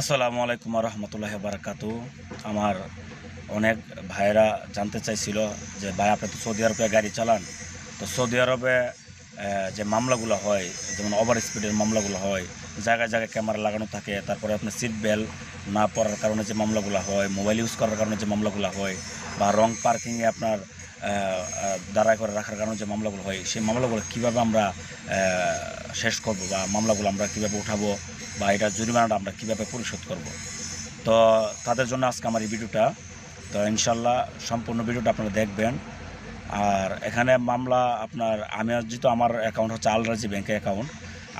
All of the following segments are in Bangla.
আসসালামু আলাইকুম রহমতুল্লাহ বারাকাতু। আমার অনেক ভাইয়েরা জানতে চাইছিল যে, ভাই, আপনি তো সৌদি আরবে গাড়ি চালান। তো সৌদি আরবে যে মামলাগুলো হয়, যেমন ওভার স্পিডের মামলাগুলো হয়, জায়গায় জায়গায় ক্যামেরা লাগানো থাকে, তারপরে আপনার সিট বেল্ট না পড়ার কারণে যে মামলাগুলো হয় মোবাইল ইউজ করার কারণে যে মামলাগুলো হয়, বা রং পার্কিংয়ে আপনার দাঁড়ায় করে রাখার কারণে যে মামলাগুলো হয়, সেই মামলাগুলো কীভাবে আমরা শেষ করব, বা মামলাগুলো আমরা কীভাবে উঠাবো বা এটা জরিমানাটা আমরা কীভাবে পরিশোধ করব। তো তাদের জন্য আজকে আমার এই ভিডিওটা। তো ইনশাল্লাহ সম্পূর্ণ ভিডিওটা আপনারা দেখবেন। আর এখানে মামলা আপনার, আমি যেহেতু আমার অ্যাকাউন্ট হচ্ছে আলরাজি ব্যাংকের অ্যাকাউন্ট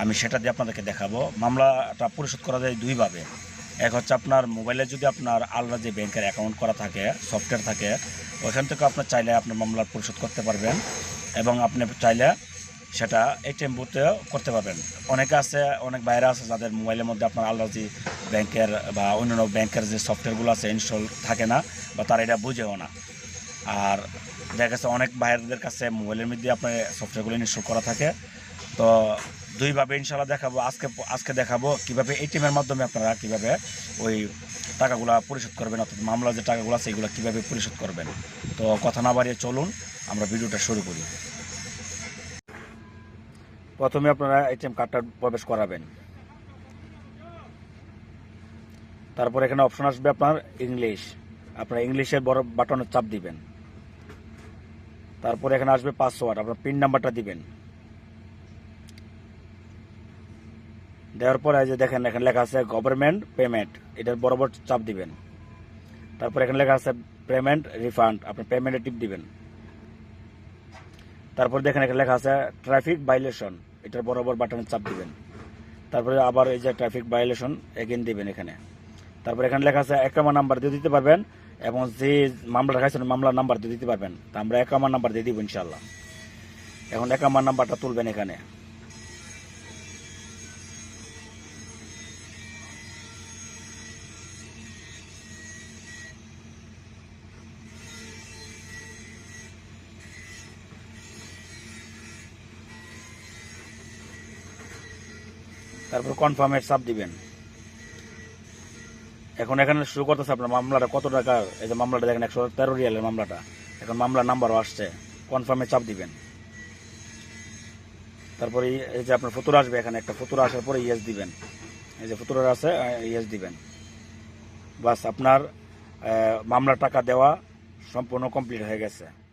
আমি সেটা দিয়ে আপনাদেরকে দেখাবো। মামলাটা পরিশোধ করা যায় দুইভাবে। এক হচ্ছে আপনার মোবাইলে যদি আপনার আলরাজি ব্যাংকের অ্যাকাউন্ট করা থাকে সফটওয়্যার থাকে ওইখান থেকে আপনার চাইলে আপনার মামলা পরিশোধ করতে পারবেন। এবং আপনি চাইলে সেটা এটিএম বুথেও করতে পারবেন। অনেকে আছে, অনেক বাইরে আছে যাদের মোবাইলের মধ্যে আপনার আলরাজি ব্যাংকের বা অন্যান্য ব্যাংকের যে সফটওয়্যারগুলো আছে ইনস্টল থাকে না বা তারা এটা বুঝেও না। আর দেখা গেছে অনেক বাইরেদের কাছে মোবাইলের মধ্যে আপনার সফটওয়্যারগুলো ইনস্টল করা থাকে। তো দুইভাবে ইনশাল্লাহ দেখাবো, আজকে আজকে দেখাবো কীভাবে এটিএমের মাধ্যমে আপনারা কীভাবে ওই টাকাগুলো পরিশোধ করবেন, অর্থাৎ মামলা যে টাকাগুলো আছে এগুলো কীভাবে পরিশোধ করবেন। তো কথা না বাড়িয়ে চলুন, আমরা ভিডিওটা শুরু করি। প্রথমে আপনারা এটিএম কার্ডটা প্রবেশ করাবেন। তারপর এখানে অপশন আসবে আপনার ইংলিশ আপনার ইংলিশের বড় বাটনে চাপ দিবেন। তারপর এখানে আসবে পাসওয়ার্ড আপনার পিন নাম্বারটা দিবেন। দেওয়ার পরে যে দেখেন, এখানে লেখা আছে গভর্নমেন্ট পেমেন্ট এটার বরাবর চাপ দিবেন। তারপর এখানে লেখা আছে পেমেন্ট রিফান্ড আপনি পেমেন্টে টিপ দিবেন। তারপর দেখেন এখানে লেখা আছে ট্রাফিক ভাইলেশন এটার বরাবর বাটনে চাপ দিবেন। তারপরে আবার এই যে ট্রাফিক ভাইলেশন এগেন দিবেন এখানে। তারপর এখানে লেখা আছে, একামা নাম্বার দিয়ে দিতে পারবেন এবং যে মামলা রাখাইছেন মামলার নাম্বার দিয়ে দিতে পারবেন। তা আমরা একামা নাম্বার দিয়ে দিব ইনশাল্লাহ এখন একামা নাম্বারটা তুলবেন এখানে। তারপর কনফার্মের চাপ দিবেন। এখন এখানে শুরু করতেছে আপনার মামলাটা কত টাকা? এই যে মামলাটা দেখেন একশো তেরো রিয়ালের মামলাটা। এখন মামলার নাম্বারও আসছে কনফার্মে চাপ দিবেন। তারপরে এই- যে আপনার ফতুরা আসবে এখানে একটা ফুতুর আসার পরে ইয়েস দিবেন। এই যে ফুতুরের আছে ইয়েস দিবেন। বাস আপনার আহ, মামলার টাকা দেওয়া সম্পূর্ণ কমপ্লিট হয়ে গেছে।